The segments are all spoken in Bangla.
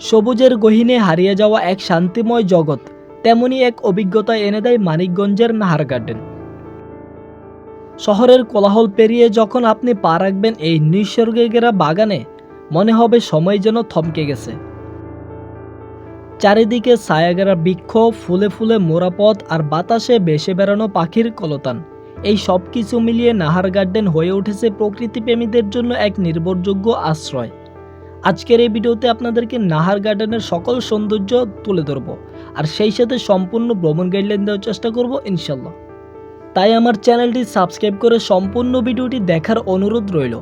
সবুজের গহিনে হারিয়ে যাওয়া এক শান্তিময় জগৎ, তেমনি এক অভিজ্ঞতা এনে দেয় মানিকগঞ্জের নাহার গার্ডেন। শহরের কোলাহল পেরিয়ে যখন আপনি পা রাখবেন এই নিঃসর্গে বাগানে, মনে হবে সময় যেন থমকে গেছে। চারিদিকে ছায়াগেরা বৃক্ষ, ফুলে ফুলে মোরা পথ আর বাতাসে বেসে বেড়ানো পাখির কলতান। এই সব কিছু মিলিয়ে নাহার গার্ডেন হয়ে উঠেছে প্রকৃতিপ্রেমীদের জন্য এক নির্ভরযোগ্য আশ্রয়। আজকের এই ভিডিওতে আপনাদেরকে নাহার গার্ডেনের সকল সৌন্দর্য তুলে ধরব। আর সেই সাথে সম্পূর্ণ ভ্রমণ গাইডলাইন দেওয়ার চেষ্টা করব, ইনশাল্লাহ। তাই আমার চ্যানেলটি সাবস্ক্রাইব করে সম্পূর্ণ ভিডিওটি দেখার অনুরোধ রইল।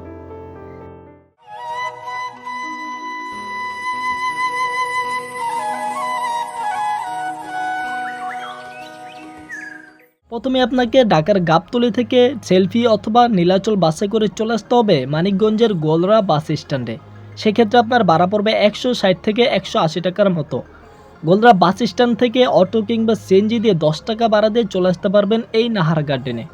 প্রথমে আপনাকে ঢাকার গাবতলি থেকে সেলফি অথবা নীলাচল বাসে করে চলে আসতে হবে মানিকগঞ্জের গোলরা বাস স্ট্যান্ডে। সেক্ষেত্রে আপনার ভাড়া পড়বে একশো ষাট থেকে একশো আশি টাকার মতো। গোলরা বাস স্ট্যান্ড থেকে অটো কিংবা সিএনজি দিয়ে দশ টাকা ভাড়া দিয়ে চলে আসতে পারবেন এই নাহার গার্ডেনে।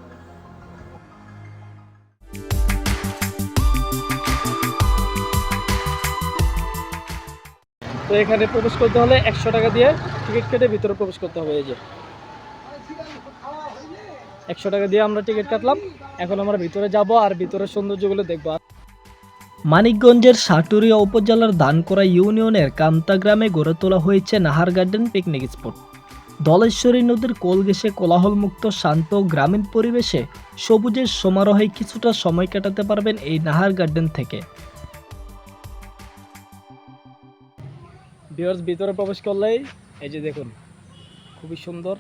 তো এখানে প্রবেশ করতে হলে একশো টাকা দিয়ে টিকিট কেটে ভিতরে প্রবেশ করতে হবে, এই যে। একশো টাকা দিয়ে আমরা টিকিট কাটলাম। এখন আমরা ভিতরে যাব আর ভিতরের সৌন্দর্যগুলো দেখব। মানিকগঞ্জের সাটুরিয়া উপজেলার দানকরা ইউনিয়নের কামতা গ্রামে গড়ে তোলা হয়েছে Nahar garden picnic spot. Dhaleshwari নদীর কোল ঘেঁষে কোলাহলমুক্ত, শান্ত গ্রামীণ পরিবেশে সবুজের সমারোহে কিছুটা সময় কাটাতে পারবেন এই নাহার গার্ডেন থেকে। বিয়ার্স ভিতরে প্রবেশ করলেই এই যে দেখুন, খুবই সুন্দর,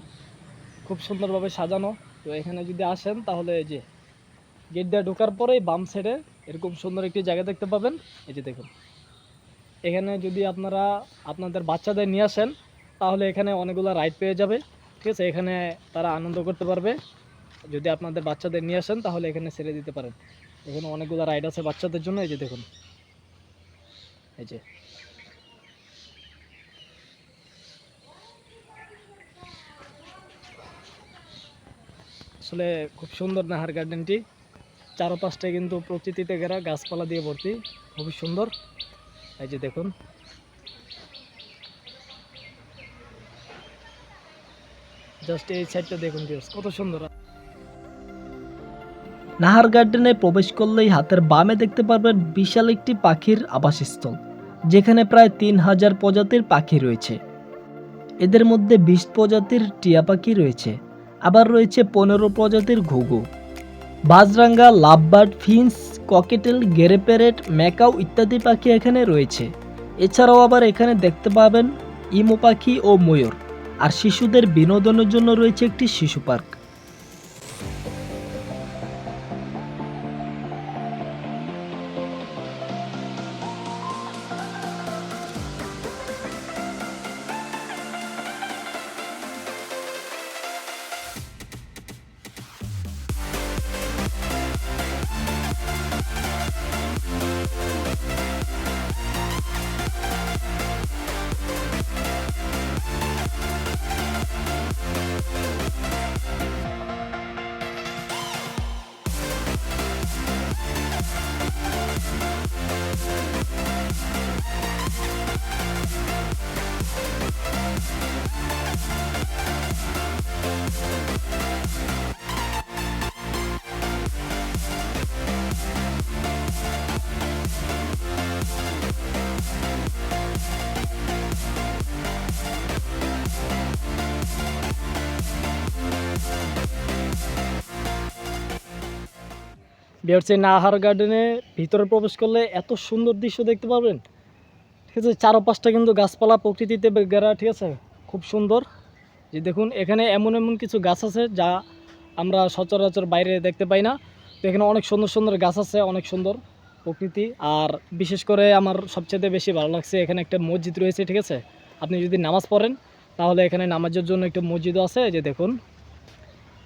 খুব সুন্দরভাবে সাজানো। তো এখানে যদি আসেন তাহলে এই যে গেট দিয়ে ঢোকার পরেই বাম সাইডে এরকম সুন্দর একটি জায়গা দেখতে পাবেন। এই যে দেখুন। এখানে যদি আপনারা আপনাদের বাচ্চাদের নিয়ে আসেন, তাহলে এখানে অনেকগুলো রাইড পেয়ে যাবে। ঠিক আছে? এখানে তারা আনন্দ করতে পারবে। যদি আপনাদের বাচ্চাদের নিয়ে আসেন, তাহলে এখানে ছেড়ে দিতে পারেন। এখানে অনেকগুলো রাইড আছে বাচ্চাদের জন্য। এই যে দেখুন। এই যে। আসলে খুব সুন্দর নাহার গার্ডেনটি চারপাশটায় কিন্তু প্রকৃতিতে ঘেরা গাছপালা দিয়ে ভর্তি। খুবই সুন্দর। এই যে দেখুন। জাস্ট এই সাইডটা দেখুন কত সুন্দর। নাহার গার্ডেনে প্রবেশ করলেই হাতের বামে দেখতে পারবেন বিশাল একটি পাখির আবাসস্থল, যেখানে প্রায় তিন হাজার প্রজাতির পাখি রয়েছে। এদের মধ্যে বিশ প্রজাতির টিয়া পাখি রয়েছে, আবার রয়েছে পনেরো প্রজাতির ঘুঘু। বাজরাঙ্গা, লাভবার্ড, ফিন্স, ককেটেল, গেরেপেরেট, ম্যাকাও ইত্যাদি পাখি এখানে রয়েছে। এছাড়াও আবার এখানে দেখতে পাবেন ইমো পাখি ও ময়ূর। আর শিশুদের বিনোদনের জন্য রয়েছে একটি শিশু পার্ক। বিহারছে নাহার গার্ডেনে ভিতরে প্রবেশ করলে এত সুন্দর দৃশ্য দেখতে পাবেন ঠিক আছে, চারপাশটা কিন্তু গাছপালা, প্রকৃতিতে ঘেরা, ঠিক আছে? খুব সুন্দর। যে দেখুন, এখানে এমন এমন কিছু গাছ আছে যা আমরা সচরাচর বাইরে দেখতে পাই না। তো এখানে অনেক সুন্দর সুন্দর গাছ আছে, অনেক সুন্দর প্রকৃতি। আর বিশেষ করে আমার সবচেয়ে বেশি ভালো লাগছে, এখানে একটা মসজিদ রয়েছে, ঠিক আছে? আপনি যদি নামাজ পড়েন, তাহলে এখানে নামাজের জন্য একটা মসজিদও আছে। যে দেখুন,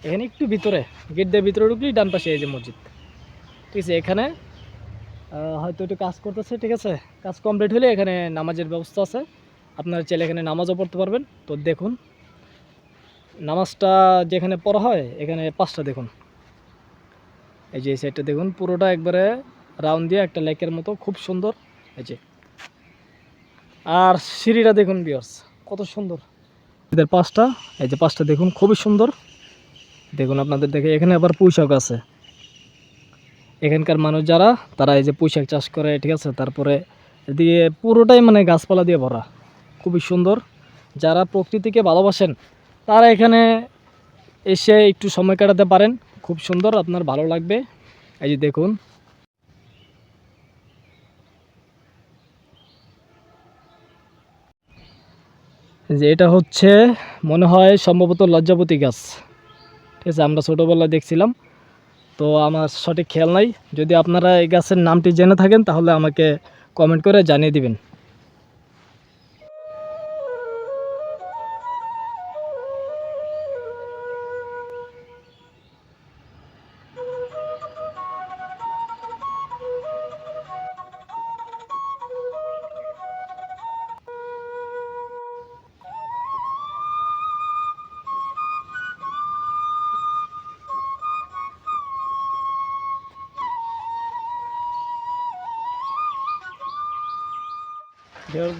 এখানে একটু ভিতরে, গেট দিয়ে ভিতরে ঢুকলেই ডান পাশে এই যে মসজিদ। ঠিক আছে এখানে হয়তো একটু কাজ করতেছে, ঠিক আছে? কাজ কমপ্লিট হলে এখানে নামাজের ব্যবস্থা আছে। আপনারা চাইলে এখানে নামাজও পড়তে পারবেন। তো দেখুন, নামাজটা যেখানে পড়া হয়, এখানে পাঁচটা দেখুন। এই যে এই সাইডটা দেখুন, পুরোটা একবারে রাউন্ড দিয়ে একটা লেকের মতো, খুব সুন্দর। এই যে। আর সিঁড়িটা দেখুন বিয়ার্স কত সুন্দর। এদের পাঁচটা, এই যে পাঁচটা দেখুন, খুবই সুন্দর। দেখুন, আপনাদের দেখে এখানে আবার পুঁইশাক আছে। এখানকার মানুষ যারা, তারা এই যে পুঁইশাক চাষ করে, ঠিক আছে? তারপরে এদিকে পুরোটাই মানে গাছপালা দিয়ে ভরা। খুবই সুন্দর। যারা প্রকৃতিকে ভালোবাসেন, তারা এখানে এসে একটু সময় কাটাতে পারেন। খুব সুন্দর, আপনার ভালো লাগবে। এই যে দেখুন। যে এটা হচ্ছে, মনে হয় সম্ভবত লজ্জাপতি গাছ। ঠিক আছে, আমরা ছোটোবেলায় দেখছিলাম। তো আমার সঠিক খেয়াল নাই। যদি আপনারা এই গাছের নামটি জেনে থাকেন, তাহলে আমাকে কমেন্ট করে জানিয়ে দিবেন।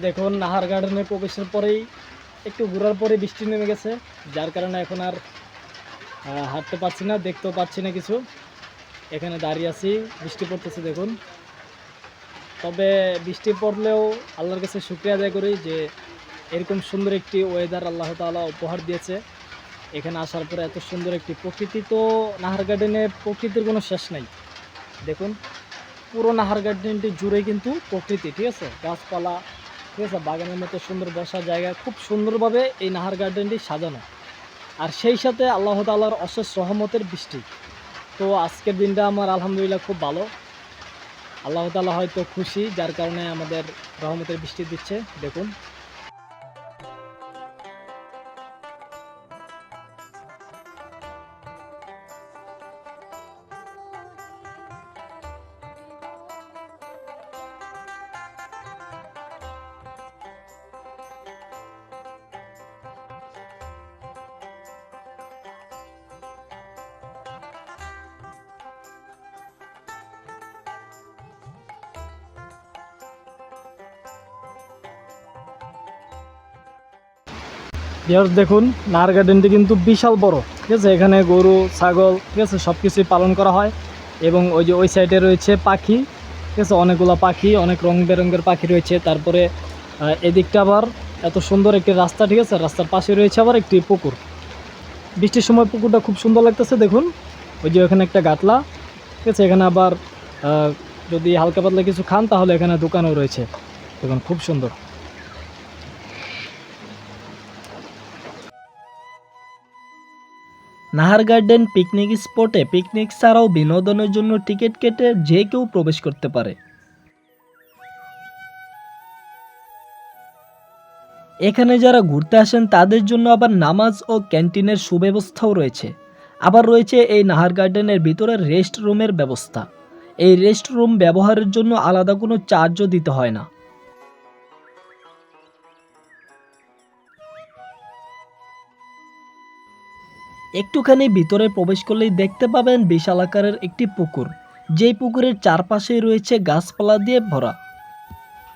দেখুন, নাহার গার্ডেনে প্রবেশের পরেই একটু ঘোরার পরে বৃষ্টি নেমে গেছে, যার কারণে এখন আর হাঁটতে পারছি না, দেখতেও পাচ্ছি না কিছু। এখানে দাঁড়িয়ে আছি, বৃষ্টি পড়তেছে, দেখুন। তবে বৃষ্টি পড়লেও আল্লাহর কাছে শুক্রিয়া আদায় করি যে, এরকম সুন্দর একটি ওয়েদার আল্লাহ তাআলা উপহার দিয়েছে। এখানে আসার পরে এত সুন্দর একটি প্রকৃতি তো নাহার গার্ডেনে প্রকৃতির কোনো শেষ নাই। দেখুন, পুরো নাহার গার্ডেনটি জুড়ে কিন্তু প্রকৃতি, ঠিক আছে? গাছপালা ঠিক আছে, বাগানের মতো সুন্দর বসার জায়গা, খুব সুন্দরভাবে এই নাহার গার্ডেনটি সাজানো। আর সেই সাথে আল্লাহ তাল্লাহর অশেষ সহমতের বৃষ্টি। তো আজকের দিনটা আমার আলহামদুলিল্লাহ খুব ভালো। আল্লাহ তাল্লাহ হয়তো খুশি, যার কারণে আমাদের রহমতের বৃষ্টি দিচ্ছে। দেখুন। ভিউয়ার্স দেখুন, নার গার্ডেনটি কিন্তু বিশাল বড়। ঠিক আছে, এখানে গরু, ছাগল, ঠিক আছে সব কিছুই পালন করা হয়। এবং ওই যে ওই সাইডে রয়েছে পাখি। ঠিক আছে, অনেকগুলো পাখি, অনেক রং বেরঙের পাখি রয়েছে। তারপরে এদিকটা আবার এত সুন্দর একটি রাস্তা, ঠিক আছে, রাস্তার পাশে রয়েছে আবার একটি পুকুর। বৃষ্টির সময় পুকুরটা খুব সুন্দর লাগতেছে, দেখুন। ওই যে ওখানে একটা গাতলা। ঠিক আছে, এখানে আবার যদি হালকা পাতলা কিছু খান, তাহলে এখানে দোকানও রয়েছে। দেখুন, খুব সুন্দর। নাহার গার্ডেন পিকনিক স্পটে পিকনিক ছাড়াও বিনোদনের জন্য টিকিট কেটে যে কেউ প্রবেশ করতে পারে। এখানে যারা ঘুরতে আসেন, তাদের জন্য আবার নামাজ ও ক্যান্টিনের সুব্যবস্থাও রয়েছে। আবার রয়েছে এই নাহার গার্ডেনের ভিতরে রেস্ট রুমের ব্যবস্থা। এই রেস্ট রুম ব্যবহারের জন্য আলাদা কোনো চার্জও দিতে হয় না। একটুখানি ভিতরে প্রবেশ করলেই দেখতে পাবেন বিশাল আকারের একটি পুকুর। যেই পুকুরের চারপাশে রয়েছে গাছপালা দিয়ে ভরা।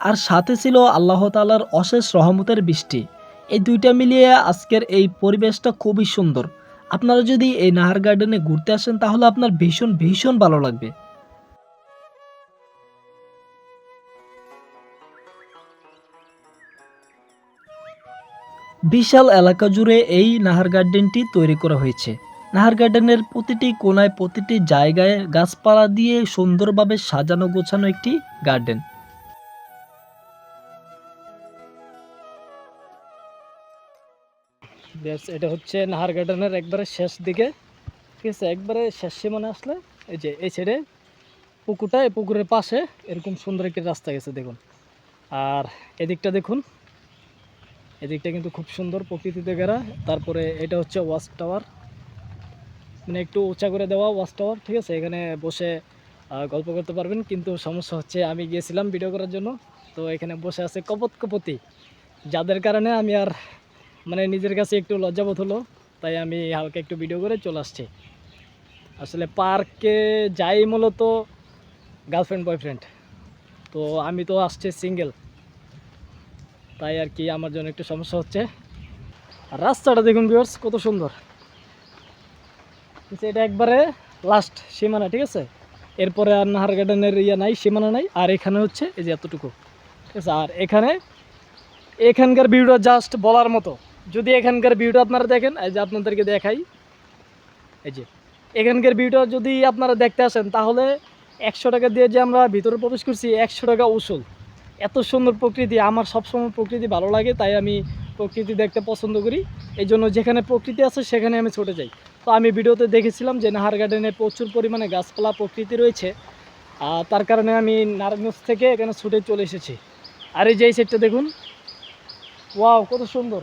আর সাথে ছিল আল্লাহ তালার অশেষ রহমতের বৃষ্টি। এই দুইটা মিলিয়ে আজকের এই পরিবেশটা খুবই সুন্দর। আপনারা যদি এই নাহার গার্ডেনে ঘুরতে আসেন তাহলে আপনার ভীষণ ভীষণ ভালো লাগবে। বিশাল এলাকা জুড়ে এই নাহার গার্ডেনটি তৈরি করা হয়েছে। নাহার গার্ডেনের প্রতিটি কোনায় প্রতিটি জায়গায় গাছপালা দিয়ে সুন্দরভাবে সাজানো গোছানো একটি গার্ডেন। এটা হচ্ছে নাহার গার্ডেনের একবারে শেষ দিকে। ঠিক আছে, একবারে শেষ সীমানে আসলে এই যে এই সাইডে পুকুরটা, এই পুকুরের পাশে এরকম সুন্দর একটি রাস্তা গেছে, দেখুন। আর এদিকটা দেখুন এদিকটা কিন্তু খুব সুন্দর প্রকৃতিতে ঘেরা। তারপরে এটা হচ্ছে ওয়াচ টাওয়ার। মানে একটু উঁচা করে দেওয়া ওয়াচ টাওয়ার, ঠিক আছে? এখানে বসে গল্প করতে পারবেন। কিন্তু সমস্যা হচ্ছে আমি গিয়েছিলাম ভিডিও করার জন্য। তো এখানে বসে আছে কপত কপতি। যাদের কারণে আমি আর মানে নিজের কাছে একটু লজ্জাবোধ হলো। তাই আমি হালকা একটু ভিডিও করে চলে আসছি। আসলে পার্কে যাই মূলত গার্লফ্রেন্ড বয়ফ্রেন্ড তো আমি তো আসছি সিঙ্গেল তাই আর কি আমার জন্য একটু সমস্যা হচ্ছে। আর রাস্তাটা দেখুন ভিউয়ার্স কত সুন্দর। এটা একবারে লাস্ট সীমানা, ঠিক আছে? এরপরে আর নাহার গার্ডেনের ইয়ে নাই, সীমানা নাই, আর এখানে হচ্ছে এই যে এতটুকু। ঠিক আছে? আর এখানে এখানকার ভিউটা জাস্ট বলার মতো। যদি এখানকার ভিউটা আপনারা দেখেন, এই যে আপনাদেরকে দেখাই। এই যে এখানকার ভিউটা যদি আপনারা দেখতে আসেন, তাহলে একশো টাকা দিয়ে যে আমরা ভিতরে প্রবেশ করছি, একশো টাকা উসুল। এত সুন্দর প্রকৃতি, আমার সবসময় প্রকৃতি ভালো লাগে, তাই আমি প্রকৃতি দেখতে পছন্দ করি। এই জন্য যেখানে প্রকৃতি আছে, সেখানে আমি ছুটে যাই। তো আমি ভিডিওতে দেখেছিলাম যে নাহার গার্ডেনে প্রচুর পরিমাণে গাছপালা, প্রকৃতি রয়েছে। তার কারণে আমি নারায়ণগঞ্জ থেকে এখানে ছুটে চলে এসেছি। আর এই যে এই সাইডটা দেখুন। ওয়াও, কত সুন্দর।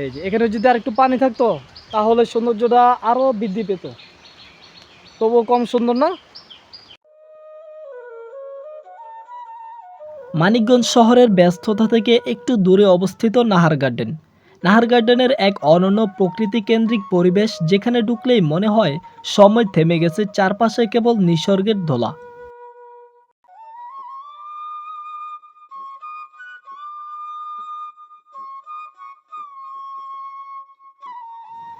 এই যে, এখানে যদি আর একটু পানি থাকতো, তাহলে সৌন্দর্যটা আরও বৃদ্ধি পেত। তবুও কম সুন্দর না? মানিকগঞ্জ শহরের ব্যস্ততা থেকে একটু দূরে অবস্থিত নাহার গার্ডেন। নাহার গার্ডেনের এক অনন্য প্রকৃতি কেন্দ্রিক পরিবেশ যেখানে ঢুকলেই মনে হয় সময় থেমে গেছে চারপাশে কেবল নিসর্গের দোলা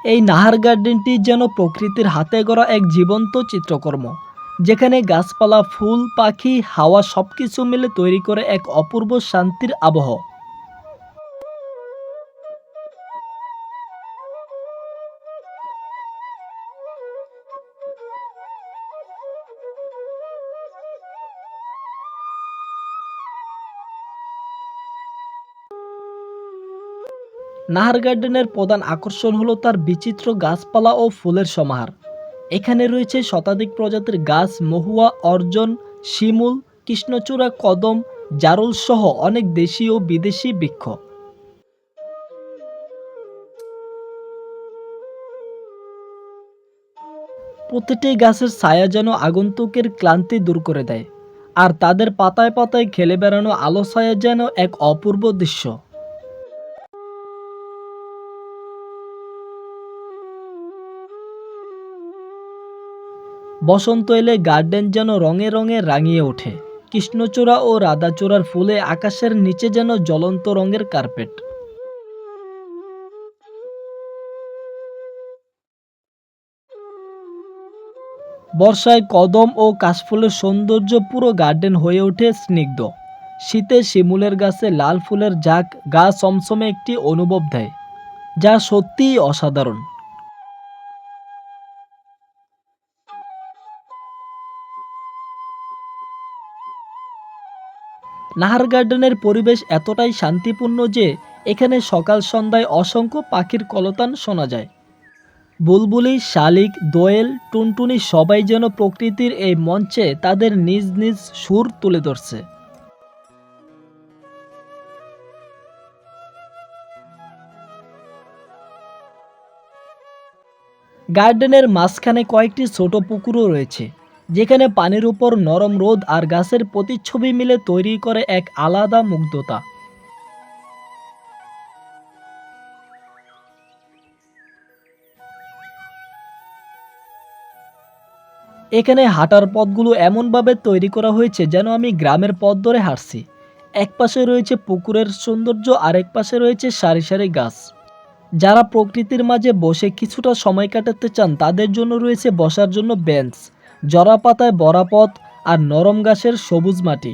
এই নাহার গার্ডেনটি যেন প্রকৃতির হাতে গড়া এক জীবন্ত চিত্রকর্ম। যেখানে গাছপালা, ফুল, পাখি, হাওয়া সবকিছু মিলে তৈরি করে এক অপূর্ব শান্তির আবহ। নাহার গার্ডেনের প্রধান আকর্ষণ হলো তার বিচিত্র গাছপালা ও ফুলের সমাহার। এখানে রয়েছে শতাধিক প্রজাতির গাছ, মহুয়া, অর্জন, শিমুল, কৃষ্ণচূড়া, কদম, জারুল সহ অনেক দেশি ও বিদেশি বৃক্ষ। প্রতিটি গাছের ছায়া যেন আগন্তুকের ক্লান্তি দূর করে দেয়, আর তাদের পাতায় পাতায় খেলে বেড়ানো আলো ছায়া যেন এক অপূর্ব দৃশ্য। বসন্ত এলে গার্ডেন যেন রঙে রঙে রাঙিয়ে ওঠে। কৃষ্ণচূড়া ও রাধাচূড়ার ফুলে আকাশের নিচে যেন জ্বলন্ত রঙের কার্পেট। বর্ষায় কদম ও কাশফুলের সৌন্দর্য পুরো গার্ডেন হয়ে ওঠে স্নিগ্ধ। শীতে শিমুলের গাছে লাল ফুলের ঝাঁক গা সমসমে একটি অনুভব দেয়, যা সত্যিই অসাধারণ। নাহার গার্ডেনের পরিবেশ এতটাই শান্তিপূর্ণ যে এখানে সকাল সন্ধ্যায় অসংখ্য পাখির কলতান শোনা যায়। বুলবুলি, শালিক, দোয়েল, টুনটুনি সবাই যেন প্রকৃতির এই মঞ্চে তাদের নিজ নিজ সুর তুলে ধরছে। গার্ডেনের মাঝখানে কয়েকটি ছোট পুকুরও রয়েছে। যেখানে পানির উপর নরম রোদ আর গাছের প্রতিচ্ছবি মিলে তৈরি করে এক আলাদা মুগ্ধতা। এখানে হাঁটার পথগুলো এমনভাবে তৈরি করা হয়েছে যেন আমি গ্রামের পথ ধরে হাঁটছি। এক পাশে রয়েছে পুকুরের সৌন্দর্য, আরেক পাশে রয়েছে সারি সারি গাছ। যারা প্রকৃতির মাঝে বসে কিছুটা সময় কাটাতে চান, তাদের জন্য রয়েছে বসার জন্য বেঞ্চ। জরা বরাপথ বরা পথ আর নরম ঘাসের সবুজ মাটি।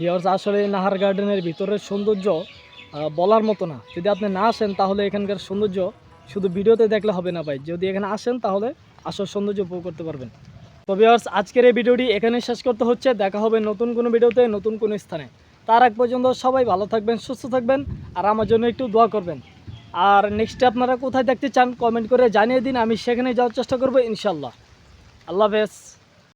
ভিওর্স আসলে নাহার গার্ডেনের ভিতরের সৌন্দর্য বলার মতো না। যদি আপনি না আসেন, তাহলে এখানকার সৌন্দর্য শুধু ভিডিওতে দেখলে হবে না ভাই। যদি এখানে আসেন, তাহলে আসল সৌন্দর্য উপভোগ করতে পারবেন। তো ভিওর্স আজকের এই ভিডিওটি এখানে শেষ করতে হচ্ছে। দেখা হবে নতুন কোনো ভিডিওতে, নতুন কোনো স্থানে। তার আগ পর্যন্ত সবাই ভালো থাকবেন, সুস্থ থাকবেন, আর আমার জন্য একটু দোয়া করবেন। আর নেক্সটে আপনারা কোথায় দেখতে চান কমেন্ট করে জানিয়ে দিন। আমি সেখানে যাওয়ার চেষ্টা করব ইনশাল্লাহ আল্লাহ হাফেজ।